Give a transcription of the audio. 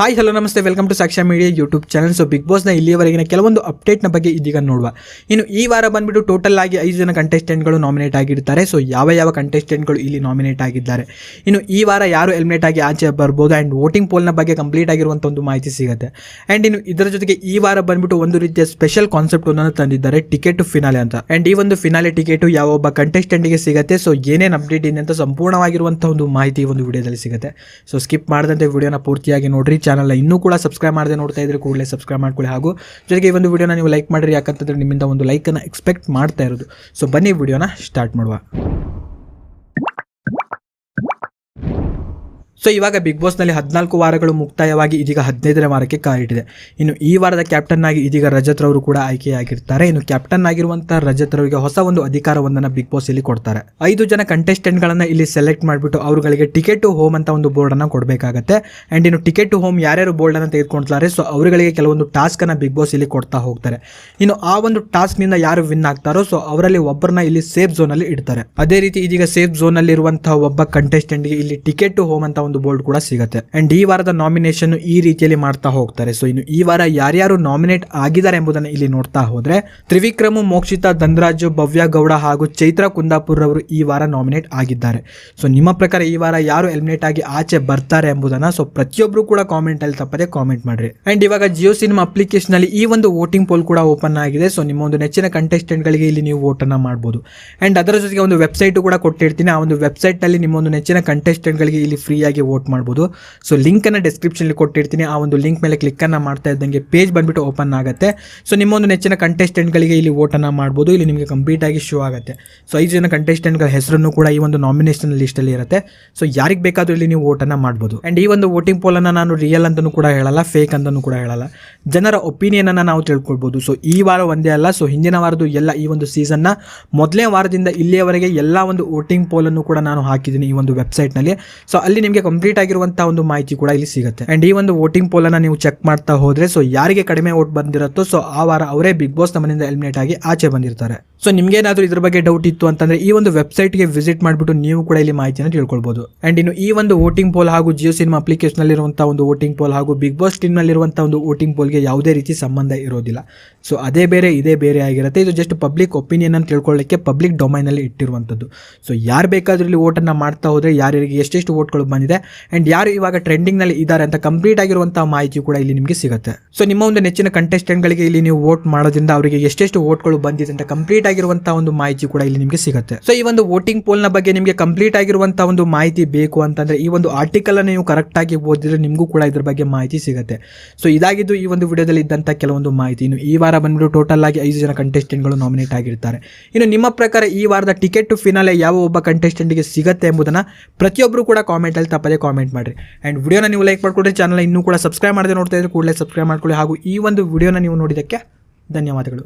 Hi hello ನಮಸ್ತೆ. Welcome to Saksha media YouTube channel so big ಬಾಸ್ನ ಇಲ್ಲಿಯವರೆಗಿನ ಕೆಲವೊಂದು ಅಪ್ಡೇಟ್ನ ಬಗ್ಗೆ ಇದೀಗ ನೋಡುವ. ಇನ್ನು ಈ ವಾರ ಬಂದ್ಬಿಟ್ಟು ಟೋಟಲ್ ಆಗಿ ಐದು ಜನ ಕಂಟೆಸ್ಟೆಂಟ್ಗಳು ನಾಮಿನೇಟ್ ಆಗಿರ್ತಾರೆ. ಸೊ ಯಾವ ಯಾವ ಕಂಟೆಸ್ಟೆಂಟ್ಗಳು ಇಲ್ಲಿ ನಾಮಿನೇಟ್ ಆಗಿದ್ದಾರೆ? ಇನ್ನು ಈ ವಾರ ಯಾರು ಎಲಿಮಿನೇಟ್ ಆಗಿ ಆಚೆ ಬರ್ಬೋದು? ಆ್ಯಂಡ್ ವೋಟಿಂಗ್ ಪೋಲ್ನ ಬಗ್ಗೆ ಕಂಪ್ಲೀಟ್ ಆಗಿರುವಂಥ ಒಂದು ಮಾಹಿತಿ ಸಿಗುತ್ತೆ. ಆ್ಯಂಡ್ ಇನ್ನು ಇದರ ಜೊತೆಗೆ ಈ ವಾರ ಬಂದ್ಬಿಟ್ಟು ಒಂದು ರೀತಿಯ ಸ್ಪೆಷಲ್ ಕಾನ್ಸೆಪ್ಟ್ ಒಂದನ್ನು ತಂದಿದ್ದಾರೆ. ಟಿಕೆಟ್ ಫಿನಾಲೆ ಅಂತ. ಆ್ಯಂಡ್ ಈ ಒಂದು ಫಿನಾಲೆ ಟಿಕೆಟು ಯಾವ ಒಬ್ಬ ಕಂಟೆಸ್ಟೆಂಟ್ಗೆ ಸಿಗುತ್ತೆ? ಸೊ ಏನೇನು ಅಪ್ಡೇಟ್ ಇದೆ ಅಂತ ಸಂಪೂರ್ಣವಾಗಿರುವಂಥ ಒಂದು ಮಾಹಿತಿ ಒಂದು ವಿಡಿಯೋದಲ್ಲಿ ಸಿಗುತ್ತೆ. ಸೊ ಸ್ಕಿಪ್ ಮಾಡಿದಂತೆ ವಿಡಿಯೋನ ಪೂರ್ತಿಯಾಗಿ ನೋಡ್ರಿ. ಚಾನಲ್ನ ಇನ್ನೂ ಕೂಡ ಸಬ್ಸ್ಕ್ರೈಬ್ ಮಾಡದೆ ನೋಡ್ತಾ ಇದ್ರೆ ಕೂಡಲೇ ಸಬ್ಸ್ಕ್ರೈಬ್ ಮಾಡ್ಕೊಳ್ಳಿ. ಹಾಗೂ ಜೊತೆಗೆ ಈ ಒಂದು ವಿಡಿಯೋನ ನೀವು ಲೈಕ್ ಮಾಡಿರಿ, ಯಾಕಂತಂದ್ರೆ ನಿಮ್ಮಿಂದ ಒಂದು ಲೈಕನ್ನು ಎಕ್ಸ್ಪೆಕ್ಟ್ ಮಾಡ್ತಾ ಇರೋದು. ಸೊ ಬನ್ನಿ ವಿಡಿಯೋನ ಸ್ಟಾರ್ಟ್ ಮಾಡುವ. ಸೊ ಇವಾಗ ಬಿಗ್ ಬಾಸ್ನಲ್ಲಿ ಹದಿನಾಲ್ಕು ವಾರಗಳು ಮುಕ್ತಾಯವಾಗಿ ಇದೀಗ ಹದಿನೈದನೇ ವಾರಕ್ಕೆ ಕಾಲಿಟ್ಟಿದೆ ಇನ್ನು ಈ ವಾರದ ಕ್ಯಾಪ್ಟನ್ ಆಗಿ ಇದೀಗ ರಜತ್ ರವರು ಕೂಡ ಆಯ್ಕೆಯಾಗಿರ್ತಾರೆ. ಇನ್ನು ಕ್ಯಾಪ್ಟನ್ ಆಗಿರುವಂತಹ ರಜತ್ ರವರಿಗೆ ಹೊಸ ಒಂದು ಅಧಿಕಾರವೊಂದನ್ನು ಬಿಗ್ ಬಾಸ್ ಇಲ್ಲಿ ಕೊಡ್ತಾರೆ. ಐದು ಜನ ಕಂಟೆಸ್ಟೆಂಟ್ ಗಳನ್ನ ಇಲ್ಲಿ ಸೆಲೆಕ್ಟ್ ಮಾಡಿಬಿಟ್ಟು ಅವರುಗಳಿಗೆ ಟಿಕೆಟ್ ಟು ಹೋಮ್ ಅಂತ ಒಂದು ಬೋರ್ಡ್ ಅನ್ನ ಕೊಡಬೇಕಾಗತ್ತೆ. ಅಂಡ್ ಇನ್ನು ಟಿಕೆಟ್ ಟು ಹೋಮ್ ಯಾರ್ಯಾರು ಬೋರ್ಡ್ ಅನ್ನ ತೆಗೆದುಕೊಳ್ತಾರೆ ಸೊ ಅವರುಗಳಿಗೆ ಕೆಲವೊಂದು ಟಾಸ್ಕ್ ಅನ್ನ ಬಿಗ್ ಬಾಸ್ ಇಲ್ಲಿ ಕೊಡ್ತಾ ಹೋಗ್ತಾರೆ. ಇನ್ನು ಆ ಒಂದು ಟಾಸ್ಕ್ನಿಂದ ಯಾರು ವಿನ್ ಆಗ್ತಾರೋ ಸೊ ಅವರಲ್ಲಿ ಒಬ್ಬರನ್ನ ಇಲ್ಲಿ ಸೇಫ್ ಝೋನ್ ಅಲ್ಲಿ ಇಡ್ತಾರೆ. ಅದೇ ರೀತಿ ಇದೀಗ ಸೇಫ್ ಝೋನ್ ಅಲ್ಲಿ ಇರುವಂತಹ ಒಬ್ಬ ಕಂಟೆಸ್ಟೆಂಟ್ಗೆ ಇಲ್ಲಿ ಟಿಕೆಟ್ ಟು ಹೋಮ್ ಅಂತ ಒಂದು ಬೋರ್ಡ್ ಕೂಡ ಸಿಗುತ್ತೆ. ಅಂಡ್ ಈ ವಾರದ ನಾಮಿನೇಷನ್ ಈ ರೀತಿಯಲ್ಲಿ ಮಾಡ್ತಾ ಹೋಗ್ತಾರೆ. ಸೊ ಇನ್ನು ಈ ವಾರ ಯಾರ್ಯಾರು ನಾಮಿನೇಟ್ ಆಗಿದ್ದಾರೆ ಎಂಬುದನ್ನು ಇಲ್ಲಿ ನೋಡ್ತಾ ಹೋದ್ರೆ, ತ್ರಿವಿಕ್ರಮ, ಮೋಕ್ಷಿತಾ, ಧನರಾಜು, ಭವ್ಯ ಗೌಡ ಹಾಗೂ ಚೈತ್ರ ಕುಂದಾಪುರ್ ಅವರು ಈ ವಾರ ನಾಮಿನೇಟ್ ಆಗಿದ್ದಾರೆ. ಸೊ ನಿಮ್ಮ ಪ್ರಕಾರ ಈ ವಾರ ಯಾರು ಎಲಿಮಿನೇಟ್ ಆಗಿ ಆಚೆ ಬರ್ತಾರೆ ಎಂಬುದನ್ನ ಸೊ ಪ್ರತಿಯೊಬ್ರು ಕೂಡ ಕಾಮೆಂಟ್ ಅಲ್ಲಿ ತಪ್ಪದೆ ಕಾಮೆಂಟ್ ಮಾಡ್ರಿ. ಅಂಡ್ ಇವಾಗ ಜಿಯೋ ಸಿನಿಮಾ ಅಪ್ಲಿಕೇಶನ್ ಅಲ್ಲಿ ಈ ಒಂದು ವೋಟಿಂಗ್ ಪೋಲ್ ಕೂಡ ಓಪನ್ ಆಗಿದೆ. ಸೊ ನಿಮ್ಮ ಒಂದು ನೆಚ್ಚಿನ ಕಂಟೆಸ್ಟೆಂಟ್ ಗಳಿಗೆ ಇಲ್ಲಿ ನೀವು ವೋಟ್ ಅನ್ನ ಮಾಡಬಹುದು ಅಂಡ್ ಅದರ ಜೊತೆಗೆ ಒಂದು ವೆಬ್ಸೈಟ್ ಕೂಡ ಕೊಟ್ಟಿರ್ತೀನಿ. ಆ ಒಂದು ವೆಬ್ಸೈಟ್ನಲ್ಲಿ ನಿಮ್ಮ ಒಂದು ನೆಚ್ಚಿನ ಕಂಟೆಸ್ಟೆಂಟ್ ಗಳಿಗೆ ಇಲ್ಲಿ ಫ್ರೀ ವೋಟ್ ಮಾಡ್ಬೋದು. ಸೊ ಲಿಂಕ್ ಡಿಸ್ಕ್ರಿಪ್ಷನಲ್ಲಿ ಕೊಟ್ಟಿರ್ತೀನಿ. ಆ ಒಂದು ಲಿಂಕ್ ಮೇಲೆ ಕ್ಲಿಕ್ ಅನ್ನ ಮಾಡ್ತಾ ಇದ್ದಂಗೆ ಪೇಜ್ ಬಂದುಬಿಟ್ಟು ಓಪನ್ ಆಗುತ್ತೆ. ಸೊ ನಿಮ್ಮ ಒಂದು ನೆಚ್ಚಿನ ಕಂಟೆಸ್ಟೆಂಟ್ಗಳಿಗೆ ಗಳಿಗೆ ಇಲ್ಲಿ ವೋಟನ್ನು ಮಾಡ್ಬೋದು. ಇಲ್ಲಿ ನಿಮಗೆ ಕಂಪ್ಲೀಟ್ ಆಗಿ ಶೋ ಆಗುತ್ತೆ. ಸೊ ಐದು ಜನ ಕಂಟೆಸ್ಟೆಂಟ್ಗಳ ಗಳ ಹೆಸರನ್ನು ಕೂಡ ಈ ಒಂದು ನಾಮಿನೇಷನ್ ಲಿಸ್ಟಲ್ಲಿ ಇರುತ್ತೆ. ಸೊ ಯಾರಿಗೆ ಬೇಕಾದರೂ ಇಲ್ಲಿ ನೀವು ವೋಟನ್ನು ಮಾಡ್ಬೋದು. ಅಂಡ್ ಈ ಒಂದು ವೋಟಿಂಗ್ ಪೋಲ್ ಅನ್ನ ನಾನು ರಿಯಲ್ ಅಂತಲೂ ಕೂಡ ಹೇಳಲ್ಲ ಫೇಕ್ ಅಂತಲೂ ಕೂಡ ಹೇಳಲ್ಲ. ಜನರ ಒಪಿನಿಯನನ್ನು ನಾವು ತಿಳ್ಕೊಳ್ಬೋದು. ಸೊ ಈ ವಾರ ಒಂದೇ ಅಲ್ಲ. ಸೊ ಹಿಂದಿನ ವಾರದ್ದು ಎಲ್ಲ ಈ ಒಂದು ಸೀಸನ್ ಮೊದಲೇ ವಾರದಿಂದ ಇಲ್ಲಿಯವರೆಗೆ ಎಲ್ಲ ಒಂದು ವೋಟಿಂಗ್ ಪೋಲ್ ಅನ್ನು ಕೂಡ ನಾನು ಹಾಕಿದ್ದೀನಿ ಈ ಒಂದು ವೆಬ್ಸೈಟ್ನಲ್ಲಿ. ಸೊ ಅಲ್ಲಿ ನಿಮಗೆ ಕಂಪ್ಲೀಟ್ ಆಗಿರುವಂತಹ ಒಂದು ಮಾಹಿತಿ ಕೂಡ ಇಲ್ಲಿ ಸಿಗುತ್ತೆ. ಅಂಡ್ ಈ ಒಂದು ವೋಟಿಂಗ್ ಪೋಲ್ ನೀವು ಚೆಕ್ ಮಾಡ್ತಾ ಹೋದ್ರೆ ಸೊ ಯಾರಿಗೆ ಕಡಿಮೆ ವೋಟ್ ಬಂದಿರುತ್ತೋ ಸೊ ಆ ವಾರ ಅವರೇ ಬಿಗ್ ಬಾಸ್ ನಮ್ಮನಿಂದ ಎಲಿಮಿನೇಟ್ ಆಗಿ ಆಚೆ ಬಂದಿರ್ತಾರೆ. ಸೊ ನಿಮ್ಗೇನಾದ್ರೂ ಇದ್ರ ಬಗ್ಗೆ ಡೌಟ್ ಇತ್ತು ಅಂತಂದ್ರೆ, ಈ ಒಂದು ವೆಬ್ಸೈಟ್ಗೆ ವಿಸಿಟ್ ಮಾಡಿಬಿಟ್ಟು ನೀವು ಕೂಡ ಇಲ್ಲಿ ಮಾಹಿತಿಯನ್ನು ತಿಳ್ಕೊಳ್ಬಹುದು ಅಂಡ್ ಇನ್ನು ಈ ಒಂದು ವೋಟಿಂಗ್ ಪೋಲ್ ಹಾಗೂ ಜಿಯೋ ಸಿನಿಮಾ ಅಪ್ಲಿಕೇಶನ್ ಅಲ್ಲಿರುವಂತಹ ಒಂದು ವೋಟಿಂಗ್ ಪೋಲ್ ಹಾಗೂ ಬಿಗ್ ಬಾಸ್ ಟೀಮ್ ನಲ್ಲಿರುವಂತಹ ಒಂದು ವೋಟಿಂಗ್ ಪೋಲ್ಗೆ ಯಾವುದೇ ರೀತಿ ಸಂಬಂಧ ಇರೋದಿಲ್ಲ. ಸೊ ಅದೇ ಬೇರೆ, ಇದೇ ಬೇರೆ ಆಗಿರುತ್ತೆ. ಇದು ಜಸ್ಟ್ ಪಬ್ಲಿಕ್ ಒಪಿನಿಯನ್ ಅನ್ನು ತಿಳ್ಕೊಳ್ಳಿಕ್ಕೆ ಪಬ್ಲಿಕ್ ಡೊಮೈನ್ ಅಲ್ಲಿ ಇಟ್ಟಿರುವಂಥದ್ದು. ಸೊ ಯಾರು ಬೇಕಾದ್ರೂ ಇಲ್ಲಿ ವೋಟನ್ನು ಮಾಡ್ತಾ ಹೋದ್ರೆ, ಯಾರ್ಯಾರಿಗೆ ಎಷ್ಟೆಷ್ಟು ವೋಟ್ಗಳು ಬಂದಿದೆ ಅಂಡ್ ಯಾರು ಇವಾಗ ಟ್ರೆಂಡಿಂಗ್ನಲ್ಲಿ ಇದ್ದಾರೆ ಅಂತ ಕಂಪ್ಲೀಟ್ ಆಗಿರುವಂತಹ ಮಾಹಿತಿ ಕೂಡ ಇಲ್ಲಿ ನಿಮಗೆ ಸಿಗುತ್ತೆ. ಸೊ ನಿಮ್ಮ ಒಂದು ನೆಚ್ಚಿನ ಕಂಟೆಸ್ಟೆಂಟ್ಗಳಿಗೆ ಗಳಿಗೆ ಇಲ್ಲಿ ನೀವು ವೋಟ್ ಮಾಡೋದ್ರಿಂದ ಅವರಿಗೆ ಎಷ್ಟೆಷ್ಟು ವೋಟ್ಗಳು ಬಂದಿದೆ ಅಂತ ಕಂಪ್ಲೀಟ್ ಆಗಿರುವಂತಹ ಒಂದು ಮಾಹಿತಿ ಕೂಡ ಇಲ್ಲಿ ನಿಮಗೆ ಸಿಗುತ್ತೆ. ಸೊ ಈ ಒಂದು ವೋಟಿಂಗ್ ಪೋಲ್ನ ಬಗ್ಗೆ ನಿಮಗೆ ಕಂಪ್ಲೀಟ್ ಆಗಿರುವಂತಹ ಒಂದು ಮಾಹಿತಿ ಬೇಕು ಅಂತಂದ್ರೆ ಈ ಒಂದು ಆರ್ಟಿಕಲ್ ಅನ್ನು ನೀವು ಕರೆಕ್ಟ್ ಆಗಿ ಓದಿದ್ರೆ ನಿಮಗೂ ಕೂಡ ಇದ್ರ ಬಗ್ಗೆ ಮಾಹಿತಿ ಸಿಗುತ್ತೆ. ಸೊ ಇದಾಗಿದ್ದು ಈ ಒಂದು ವಿಡಿಯೋದಲ್ಲಿ ಇದ್ದಂಥ ಕೆಲವೊಂದು ಮಾಹಿತಿ. ಇನ್ನು ಈ ವಾರ ಬಂದ್ಬಿಟ್ಟು ಟೋಟಲ್ ಆಗಿ ಐದು ಜನ ಕಂಟೆಸ್ಟೆಂಟ್ಗಳು ನಾಮಿನೇಟ್ ಆಗಿರ್ತಾರೆ. ಇನ್ನು ನಿಮ್ಮ ಪ್ರಕಾರ ಈ ವಾರದ ಟಿಕೆಟ್ ಟು ಫಿನಾಲೆ ಯಾವ ಒಬ್ಬ ಕಂಟೆಸ್ಟೆಂಟ್ಗೆ ಸಿಗುತ್ತೆ ಎಂಬುದನ್ನ ಪ್ರತಿಯೊಬ್ಬರು ಕೂಡ ಕಾಮೆಂಟ್ ಅಲ್ಲಿ ತಪ್ಪದೆ ಕಾಮೆಂಟ್ ಮಾಡಿರಿ. ಆ್ಯಂಡ್ ವಿಡಿಯೋನ ನೀವು ಲೈಕ್ ಮಾಡಿಕೊಡ್ರಿ ಚಾನಲ್ ಇನ್ನೂ ಕೂಡ ಸಬ್ಸ್ಕ್ರೈಬ್ ಮಾಡದೆ ನೋಡ್ತಾ ಇದ್ರೆ ಕೂಡಲೇ ಸಬ್ಸ್ಕ್ರೈಬ್ ಮಾಡ್ಕೊಳ್ಳಿ. ಹಾಗೂ ಈ ಒಂದು ವಿಡಿಯೋನ ನೀವು ನೋಡಿದ್ದಕ್ಕೆ ಧನ್ಯವಾದಗಳು.